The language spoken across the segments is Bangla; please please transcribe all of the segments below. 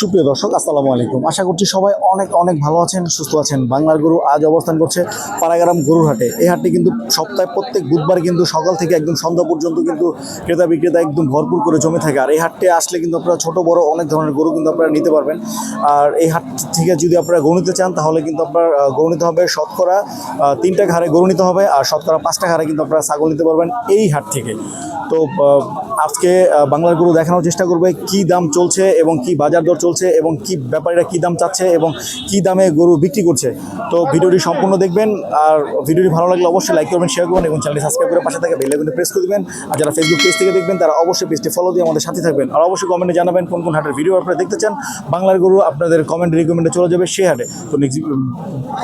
সুপ্রিয় দর্শক, আসসালামু আলাইকুম। আশা করছি সবাই অনেক অনেক ভালো আছেন, সুস্থ আছেন। বাংলার গরু আজ অবস্থান করছে পাড়াগ্রাম গরুর হাটে এই হাটটি কিন্তু সপ্তাহে প্রত্যেক বুধবার কিন্তু সকাল থেকে একদম সন্ধ্যা পর্যন্ত কিন্তু ক্রেতা বিক্রেতা একদম ভরপুর করে জমে থাকে। আর এই হাটটি আসলে কিন্তু আপনারা ছোট, বড় অনেক ধরনের গরু কিন্তু আপনারা নিতে পারবেন। আর এই হাট থেকে যদি আপনারা গরু নিতে চান, তাহলে কিন্তু আপনার গরু নিতে হবে শতকরা তিনটা ঘাড়ে গরু নিতে হবে। আর শতকরা পাঁচটা ঘাড়ে কিন্তু আপনারা ছাগল নিতে পারবেন এই হাট থেকে। তো আজকে বাংলার গরু দেখানোর চেষ্টা করবে কি দাম চলছে এবং কি বাজার দর চলছে এবং কি ব্যাপারীরা কি দাম চাচ্ছে এবং কি দামে গরু বিক্রি করছে। তো ভিডিওটি সম্পূর্ণ দেখবেন আর ভিডিওটি ভালো লাগলে অবশ্যই লাইক করবেন শেয়ার করবেন এবং চ্যানেলটি সাবস্ক্রাইব করে পাশে থাকা বেল আইকনে প্রেস করে দিবেন। আর যারা ফেসবুক পেজ থেকে দেখবেন, তারা অবশ্যই পেজটি ফলো দিয়ে আমাদের সাথে থাকবেন। আর অবশ্যই কমেন্টে জানাবেন কোন কোন হাটের ভিডিও আপনারা দেখতে চান। বাংলার গরু আপনাদের কমেন্ট রিকমেন্ডে চলে যাবে সে হাটে। তো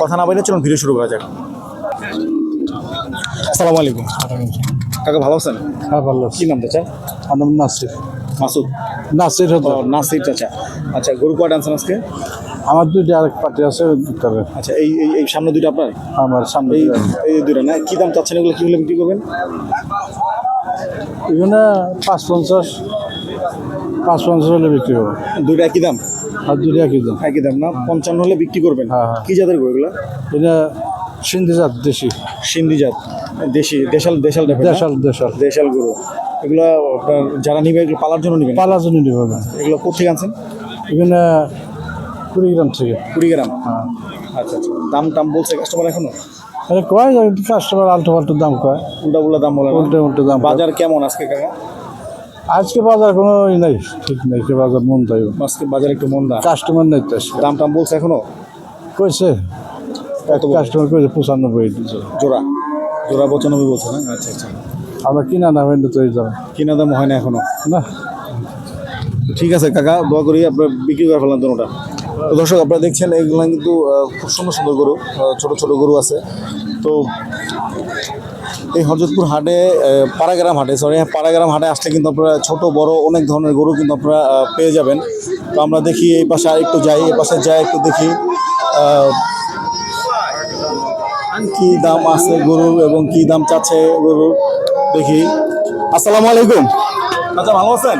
কথা না বাইরে চলুন ভিডিও শুরু করা যাক। আসসালামু আলাইকুম। কাকা ভালো আছেন? হ্যাঁ ভালো কি নাম চাচা? আমার নাসির। মাসুদ। নাসির নাসির চাচা। আচ্ছা গরু কয়টা আনছেন আজকে? আমার দুইটা আরেক পার্টি আছে আচ্ছা এই এই এই সামনে দুইটা আপনার? আমার সামনে এই এই দুইটা না? কি দাম চাচ্ছেন এগুলো? কি হলে বিক্রি করবেন? এখানে পাঁচ পঞ্চাশ পাঁচ পঞ্চাশ হলে বিক্রি হবে। দুইটা একই দাম? আর দুইটা একই দাম। একই দাম না? পঞ্চান্ন হলে বিক্রি করবেন? হ্যাঁ, হ্যাঁ। কি জাতের গরু এগুলো? এটা সিন্ধি জাত দেশি। সিন্ধি জাত দেশি দেশাল দেশাল? দেশাল দেশাল। দেশাল গরু। এগুলো আপনার যারা নিবে এগুলো পালার জন্য নিবেন পালা জন্য নিবে এগুলো কোথেকে আনছেন? এখানে কুড়িগ্রাম থেকে। কুড়িগ্রাম? হ্যাঁ। আচ্ছা আচ্ছা। দাম টাম বলছে কাস্টমার এখনও? আরে কয় কাস্টমার আলটু পাল্টু দাম কয়। উল্টা উল্টা দাম বলে? উল্টে উল্টে দাম বাজার কেমন আজকে কাকা? আজকে বাজার কোনো ই নাই ঠিক নাই সে বাজার মন তাই আজকে বাজার একটু মন্দা। কাস্টমার নাই তো দাম টাম বলছে এখনও? কইছে? কাস্টমার কইছে পঁচানব্বই জোড়া? জোড়া পঁচানব্বই বলছে না আচ্ছা আচ্ছা। আমরা কিনা না হইলে তো এই দাম। কিনা দাম হয় না এখনও? না। ঠিক আছে কাকা দোয়া করি আপনার বিক্রি করে ফেললাম দুটা তো দর্শক আপনারা দেখছেন এগুলো কিন্তু খুব সুন্দর সুন্দর গরু ছোট ছোট গরু আছে। তো এই হরজতপুর হাটে পাড়াগ্রাম হাটে সরি পাড়াগ্রাম হাটে আসলে কিন্তু আপনারা ছোট বড় অনেক ধরনের গরু কিন্তু আপনারা পেয়ে যাবেন। তো আমরা দেখি এই পাশে আর একটু যাই এই পাশে যাই একটু দেখি। কি দাম আছে গরুর এবং কি দাম চাচ্ছে গরুর? দেখি। আসসালামু আলাইকুম। আচ্ছা ভালো আছেন?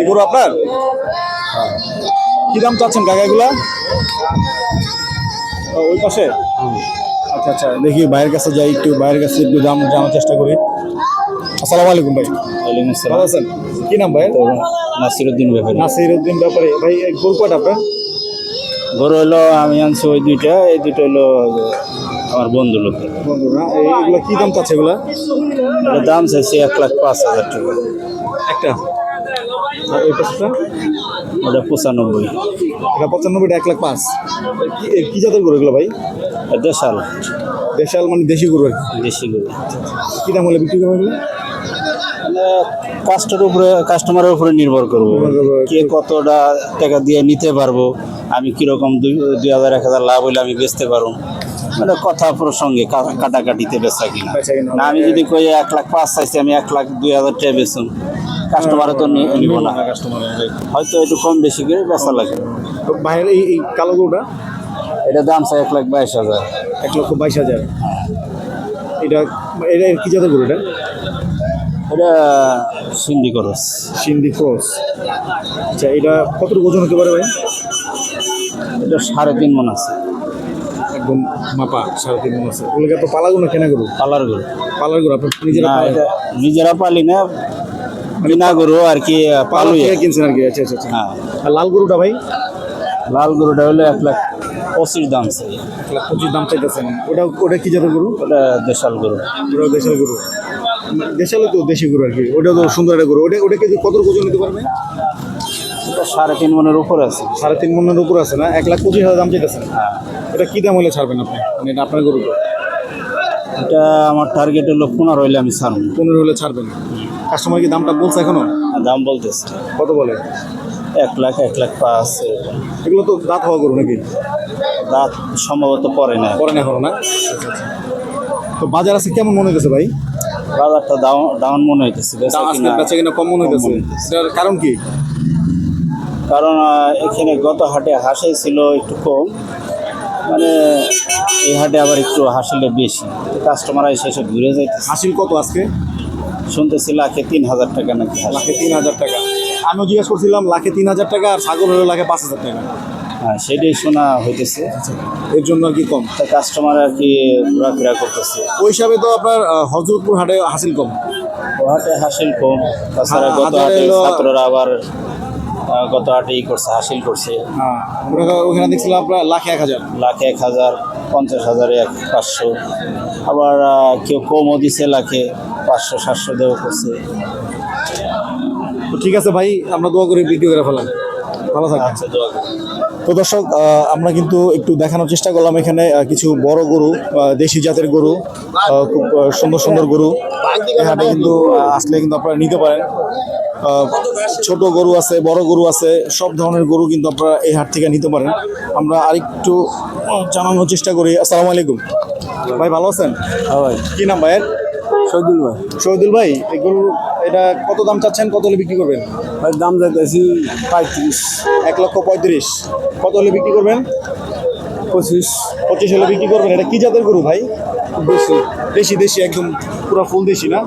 এই গরু আপনার? কি দাম চাচ্ছেন ও, ওই পাশে? আচ্ছা আচ্ছা দেখি ভাইয়ের কাছে যাই একটু ভাইয়ের কাছে একটু দাম জানার চেষ্টা করি। আসসালামু আলাইকুম ভাই। ওয়ালাইকুম ভালো আসসালাম আছেন? কি নাম ভাই নাসিরুদ্দিন ব্যাপারে। নাসির উদ্দিন ব্যাপারে। ভাই গরু কয়টা আপনার? গরু হলো আমি আনছি ওই দুইটা এই দুটো হলো আমার বন্ধু লোক। বন্ধু না এই- এগুলা কি দাম চাচ্ছে এগুলো? দাম চাইছি এক লাখ পাঁচ হাজার টাকা। একটা। আর ওটা পঁচানব্বই। এটা পঁচানব্বইটা এক লাখ পাঁচ। কি- জাতের গরু এগুলো ভাই? দেশাল। দেশাল মানে দেশি গরু আর দেশি গরু। কি দাম হলে বিক্রি করবে কাস্টের উপরে কাস্টমারের উপরে নির্ভর করব। কে কতটা টাকা দিয়ে নিতে পারব আমি কীরকম দুই দুই হাজার এক হাজার লাভ হইলে আমি বেচতে পারব। মানে কথা প্রসঙ্গে কা- কাটাকাটিতে বেচা কিনা। না আমি যদি কই এক লাখ পাঁচ চাইছি আমি এক লাখ দুই হাজার টাকা বেচুন কাস্টমারে তো নিব না। কাস্টমার হয়তো একটু কম বেশি করে বেচা লাগে। ভাইয়ের এই এই কালো গরুটা? এটা দাম চাই এক লাখ বাইশ হাজার। এক লক্ষ বাইশ হাজার। এটা এটা এর কি জাতের গরু এটা? এটা সিন্ধি খরচ সিন্ধি ক্রস। আচ্ছা এটা কতটুকু ওজন হতে পারে ভাই? এটা সাড়ে তিন মন আছে। একদম মাপা সাড়ে তিন মন আছে। ওগুলোকে তো পালাগুলো কেনা গরু? পালার গরু। পালার গরু আপনার নিজেরা নিজেরা পালি না বিনা গরু আর কি পালু কিনছেন আর কি আচ্ছা আচ্ছা আচ্ছা। হ্যাঁ। আর লাল গরুটা ভাই? লাল গরুটা হলো এক লাখ পঁচিশ দাম চাই এক লাখ পঁচিশ দাম চাইতেছেন ওটা ওটা কি জাতের গরু? ওটা দেশাল গরু। ওটা দেশাল গরু। দেশালে তো দেশি গরু আর কি। ওটা তো সুন্দর একটা গরু। ওটা ওটাকে কত ওজন নিতে পারবে? এটা সাড়ে তিন মনের উপর আছে। সাড়ে তিন মনের উপর আছে না? এক লাখ পঁচিশ হাজার দাম চাইতেছেন হ্যাঁ। এটা কি দাম হলে ছাড়বেন আপনি? মানে এটা আপনার গরু এটা আমার টার্গেট হলো পনেরো হইলে আমি ছাড়ব। পনেরো হলে ছাড়বেন। কাস্টমার কি দামটা বলছে এখনও? দাম বলতেছে। কত বলে? এক লাখ এক লাখ পাঁচ। এগুলো তো দাঁত হওয়া গরু নাকি? দাঁত সম্ভবত পরে না। পরে না এখনও না? তো বাজার আছে কেমন মনে হইতেছে ভাই? বাজারটা ডাউন ডাউন মনে হইতেছে বেচা কিনা কম মনে হইতেছে। এটার কারণ কি? কারণ এখানে গত হাটে হাসে ছিল একটু কম। মানে এই হাটে আবার একটু হাসিলে বেশি। কাস্টমার এসে এসে ঘুরে যাইতেছে। হাসিল কত আজকে? শুনতেছি লাখে তিন হাজার টাকা নাকি লাখে তিন হাজার টাকা। আমিও জিজ্ঞেস করছিলাম লাখে তিন হাজার টাকা আর ছাগল হলো লাখে পাঁচ হাজার টাকা। হ্যাঁ সেটাই শোনা হইতেছে। এর জন্য আর কি কম? তা কাস্টমার আর কি ঘোরাফেরা করতেছে। ওই হিসাবে তো আপনার হজরতপুর হাটে হাসিল কম। হাটে হাসিল কম তাছাড়া গত হাটে ছাত্ররা আবার গত হাটে ই করছে হাসিল করছে। হ্যাঁ ওখানে- দেখছিলাম আপনার লাখে এক হাজার। লাখে এক হাজার পঞ্চাশ হাজার এক পাঁচশো। আবার কেউ কমও দিছে লাখে পাঁচশো সাতশো দেওয়া করছে। ঠিক আছে ভাই আমরা দোয়া করি ভিডিও করে ফেলাম। ভালো থাকবেন। আচ্ছা। তো দর্শক আমরা কিন্তু একটু দেখানোর চেষ্টা করলাম এখানে কিছু বড় গরু দেশি জাতের গরু খুব সুন্দর সুন্দর গরু। এখানে কিন্তু আসলে কিন্তু আপনারা নিতে পারেন। ছোট গরু আছে বড় গরু আছে সব ধরনের গরু কিন্তু আপনারা এই হাট থেকে নিতে পারেন। আমরা আরেকটু জানানোর চেষ্টা করি। আসসালামু আলাইকুম। ভাই ভালো আছেন? হ্যাঁ ভাই। কি নাম ভাইয়ের? শহীদুল ভাই। শহীদুল ভাই এই গরু এটা কত দাম চাচ্ছেন? কত হলে বিক্রি করবেন? ভাই দাম যাইতেছি পঁয়ত্রিশ। এক লক্ষ পঁয়ত্রিশ। কত হলে বিক্রি করবেন? পঁচিশ। পঁচিশ হলে বিক্রি করবেন। এটা কি জাতের গরু ভাই? বেশি দেশি দেশি একদম পুরো ফুল দেশি না?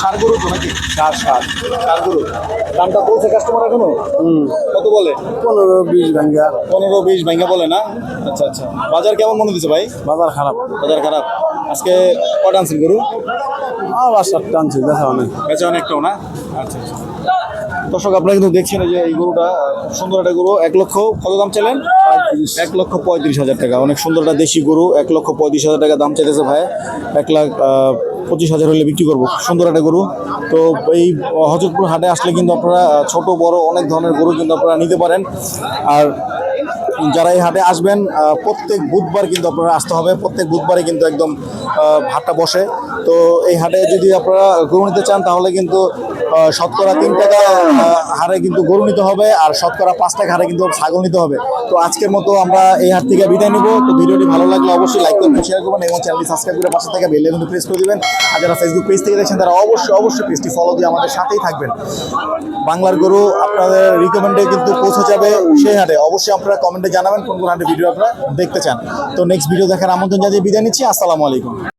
সার গরু তো নাকি? সার সার। সার গরু। দামটা বলছে কাস্টমার এখনও? হুম। কত বলে? পনেরো বিশ ভাঙ্গা। পনেরো বিশ ভাঙ্গা বলে না? আচ্ছা আচ্ছা। বাজার কেমন মনে দিচ্ছে ভাই? বাজার খারাপ। বাজার খারাপ। আজকে কটা আনছেন গরু? আবার সাতটা আনছি দেখা অনেক। বেচা অনেকটাও না? আচ্ছা আচ্ছা। দর্শক আপনারা কিন্তু দেখছেন যে এই গরুটা খুব সুন্দর একটা গরু। এক লক্ষ কত দাম চাইলেন? এক লক্ষ পঁয়ত্রিশ হাজার টাকা। অনেক সুন্দর একটা দেশি গরু। এক লক্ষ পঁয়ত্রিশ হাজার টাকা দাম চাইতেছে ভাই। এক লাখ পঁচিশ হাজার হলে বিক্রি করব। সুন্দর একটা গরু। তো এই হজরতপুর হাটে আসলে কিন্তু আপনারা ছোট বড় অনেক ধরনের গরু কিন্তু আপনারা নিতে পারেন। আর যারা এই হাটে আসবেন প্রত্যেক বুধবার কিন্তু আপনারা আসতে হবে। প্রত্যেক বুধবারে কিন্তু একদম হাটটা বসে। তো এই হাটে যদি আপনারা গরু নিতে চান, তাহলে কিন্তু শতকরা তিন টাকা হারে কিন্তু গরু নিতে হবে, আর শতকরা পাঁচ টাকা হারে কিন্তু ছাগল নিতে হবে। তো আজকের মতো আমরা এই হাট থেকে বিদায় নিব। তো ভিডিওটি ভালো লাগলে অবশ্যই লাইক করবেন শেয়ার করবেন, এবং চ্যানেলটি সাবস্ক্রাইব করে পাশে থেকে বেল কিন্তু প্রেস করে দিবেন। আর যারা ফেসবুক পেজ থেকে দেখছেন, তারা অবশ্যই অবশ্যই পেজটি ফলো দিয়ে আমাদের সাথেই থাকবেন। বাংলার গরু আপনাদের রিকমেন্ডে কিন্তু পৌঁছে যাবে সেই হাটে। অবশ্যই আপনারা কমেন্টে জানাবেন কোন কোন ভিডিও আপনারা দেখতে চান। তো নেক্সট ভিডিও দেখার আমন্ত্রণ জানিয়ে বিদায় নিচ্ছি। আসসালামু আলাইকুম।